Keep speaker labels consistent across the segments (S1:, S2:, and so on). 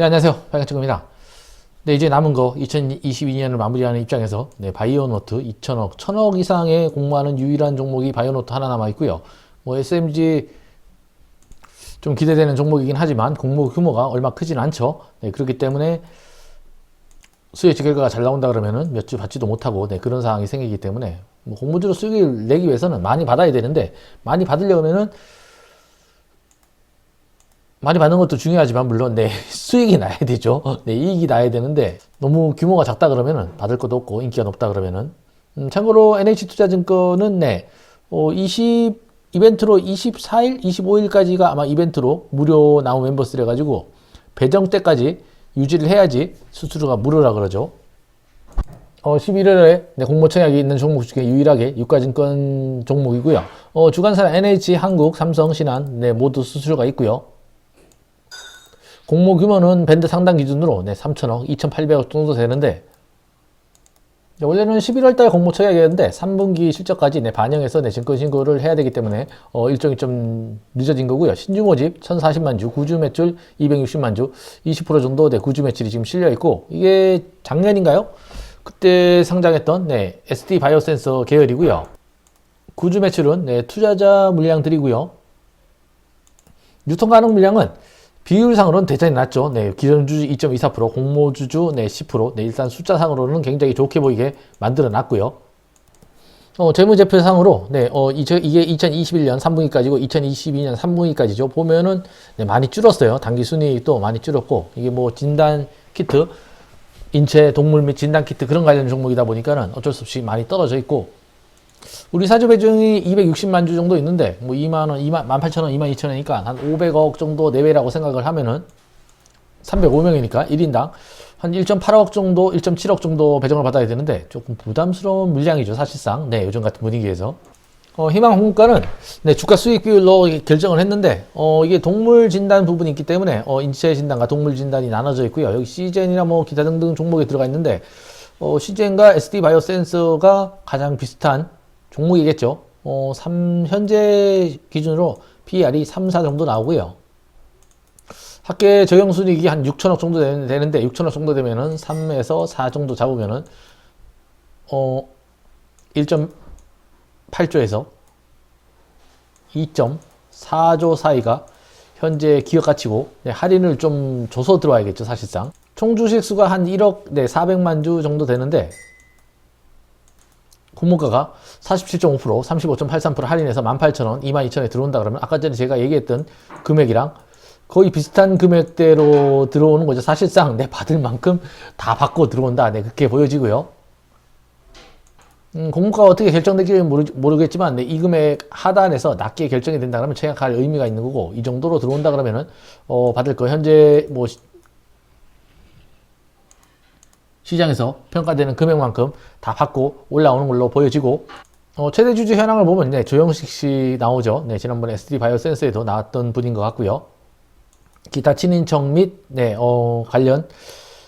S1: 네, 안녕하세요. 빨간치입니다 네, 이제 남은 거 2022년을 마무리하는 입장에서 네, 바이오노트 2천억, 1천억 이상의 공모하는 유일한 종목이 바이오노트 하나 남아 있고요. 뭐 SMG 좀 기대되는 종목이긴 하지만 공모 규모가 얼마 크진 않죠. 네, 그렇기 때문에 수혜치 결과가 잘 나온다 그러면은 몇 주 받지도 못하고 네, 그런 상황이 생기기 때문에 뭐 공모주로 수익을 내기 위해서는 많이 받아야 되는데 많이 받으려면은 많이 받는 것도 중요하지만 물론 네 수익이 나야 되죠. 네 이익이 나야 되는데 너무 규모가 작다 그러면은 받을 것도 없고 인기가 높다 그러면은 음, 참고로 NH투자증권은 네 어, 20 이벤트로 24일, 25일까지가 아마 이벤트로 무료 나온 멤버스래 가지고 배정 때까지 유지를 해야지 수수료가 무료라 그러죠. 어, 11월에 네, 공모청약이 있는 종목 중에 유일하게 유가증권 종목이고요. 어, 주간사는 NH, 한국, 삼성, 신한 네, 모두 수수료가 있고요. 공모 규모는 밴드 상당 기준으로 네, 3천억, 2,800억 정도 되는데 네, 원래는 11월 달 공모 처리하겠는데 3분기 실적까지 네, 반영해서 네, 증권 신고를 해야 되기 때문에 어, 일정이 좀 늦어진 거고요. 신주 모집 1,040만 주, 구주 매출 260만 주, 20% 정도 네, 구주 매출이 지금 실려 있고 이게 작년인가요? 그때 상장했던 네, SD 바이오센서 계열이고요. 구주 매출은 네, 투자자 물량들이고요. 유통 가능 물량은 비율상으로는 대단히 낮죠. 네, 기존 주주 2.24%, 공모 주주 네, 10%. 네, 일단 숫자상으로는 굉장히 좋게 보이게 만들어 놨고요. 어, 재무제표상으로 네, 어, 이, 이게 2021년 3분기까지고 2022년 3분기까지죠. 보면은 네, 많이 줄었어요. 단기 순이익도 많이 줄었고 이게 뭐 진단 키트, 인체 동물 및 진단 키트 그런 관련 종목이다 보니까는 어쩔 수 없이 많이 떨어져 있고 우리 사주 배정이 260만 주 정도 있는데 뭐 2만 원, 2만 18,000원, 2만 2천원이니까 한 500억 정도 내외라고 생각을 하면은 305명이니까 1인당 한 1.8억 정도, 1.7억 정도 배정을 받아야 되는데 조금 부담스러운 물량이죠 사실상. 네, 요즘 같은 분위기에서. 어, 희망 홍가는 네, 주가 수익 비율로 결정을 했는데 어, 이게 동물 진단 부분이 있기 때문에 어, 인체 진단과 동물 진단이 나눠져 있고요. 여기 시젠이나 뭐 기타 등등 종목에 들어가 있는데 어, 시젠과 SD 바이오 센서가 가장 비슷한 종목이겠죠. 어, 3, 현재 기준으로 PR이 3, 4 정도 나오고요. 합계 적용 순이익이 한 6천억 정도 되는데 6천억 정도 되면은 3에서 4 정도 잡으면은 어 1.8조에서 2.4조 사이가 현재 기업 가치고 네, 할인을 좀 줘서 들어와야겠죠 사실상 총 주식 수가 한 1억 네 400만 주 정도 되는데 공모가가 47.5% 35.83% 할인해서 18,000원 22,000원에 들어온다 그러면 아까 전에 제가 얘기했던 금액이랑 거의 비슷한 금액대로 들어오는 거죠. 사실상 내 받을 만큼 다 받고 들어온다. 네, 그렇게 보여지고요. 음, 공모가가 어떻게 결정될지 모르, 겠지만 네, 이 금액 하단에서 낮게 결정이 된다 그러면 체약할 의미가 있는 거고 이 정도로 들어온다 그러면은 어, 받을 거 현재 뭐 시장에서 평가되는 금액만큼 다 받고 올라오는 걸로 보여지고 어, 최대 주주 현황을 보면 네, 조영식 씨 나오죠. 네, 지난번에 SD 바이오 센서에도 나왔던 분인 것 같고요. 기타 친인척 및 네, 어, 관련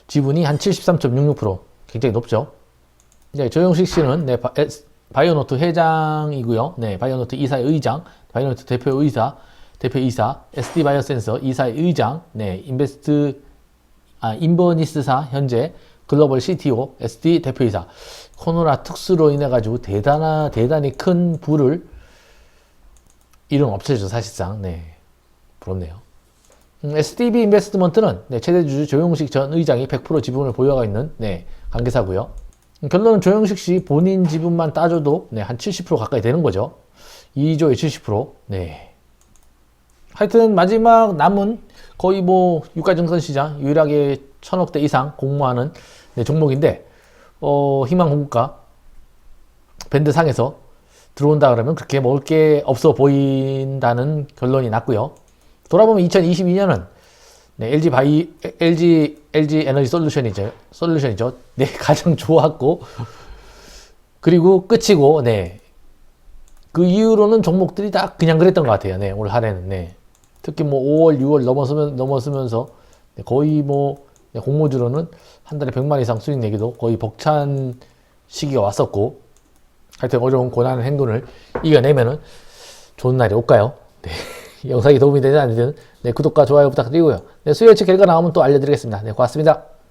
S1: 지분이 한 73.66% 굉장히 높죠. 네, 조영식 씨는 네, 바, 바이오노트 회장이고요. 네, 바이오노트 이사의 의장, 바이오노트 대표 의사, 대표 이사, SD 바이오 센서 이사의 의장, 네, 인베스트 아, 인버니스사 현재 글로벌 CTO, SD 대표이사. 코로나 특수로 인해 가지고 대단하 대단히 큰 부를 이룬 업체죠 사실상. 네, 부럽네요. 음, SDB 인베스트먼트는 네, 최대 주주 조용식 전 의장이 100% 지분을 보유하고 있는 네, 관계사고요. 음, 결론은 조용식 씨 본인 지분만 따져도 네, 한 70% 가까이 되는 거죠. 2조에 70%. 네. 하여튼 마지막 남은 거의 뭐 유가증권 시장 유일하게 천억대 이상 공모하는 네, 종목인데 어, 희망 공급가 밴드 상에서 들어온다 그러면 그렇게 먹을 게 없어 보인다는 결론이 났고요. 돌아보면 2022년은 네, LG 바이 LG LG 에너지 솔루션이죠. 솔루션이죠. 네, 가장 좋았고 그리고 끝이고 네. 그 이후로는 종목들이 다 그냥 그랬던 것 같아요. 네, 올 한해는 네. 특히 뭐 5월, 6월 넘어서면 넘어서면서 네, 거의 뭐 네, 공모주로는 한 달에 100만 이상 수익 내기도 거의 벅찬 시기가 왔었고 하여튼 어려운 고난의 행군을 이겨내면은 좋은 날이 올까요? 네. 영상이 도움이 안 되든 네, 구독과 좋아요 부탁드리고요. 네, 수요 예측 결과 나오면 또 알려드리겠습니다. 네, 고맙습니다.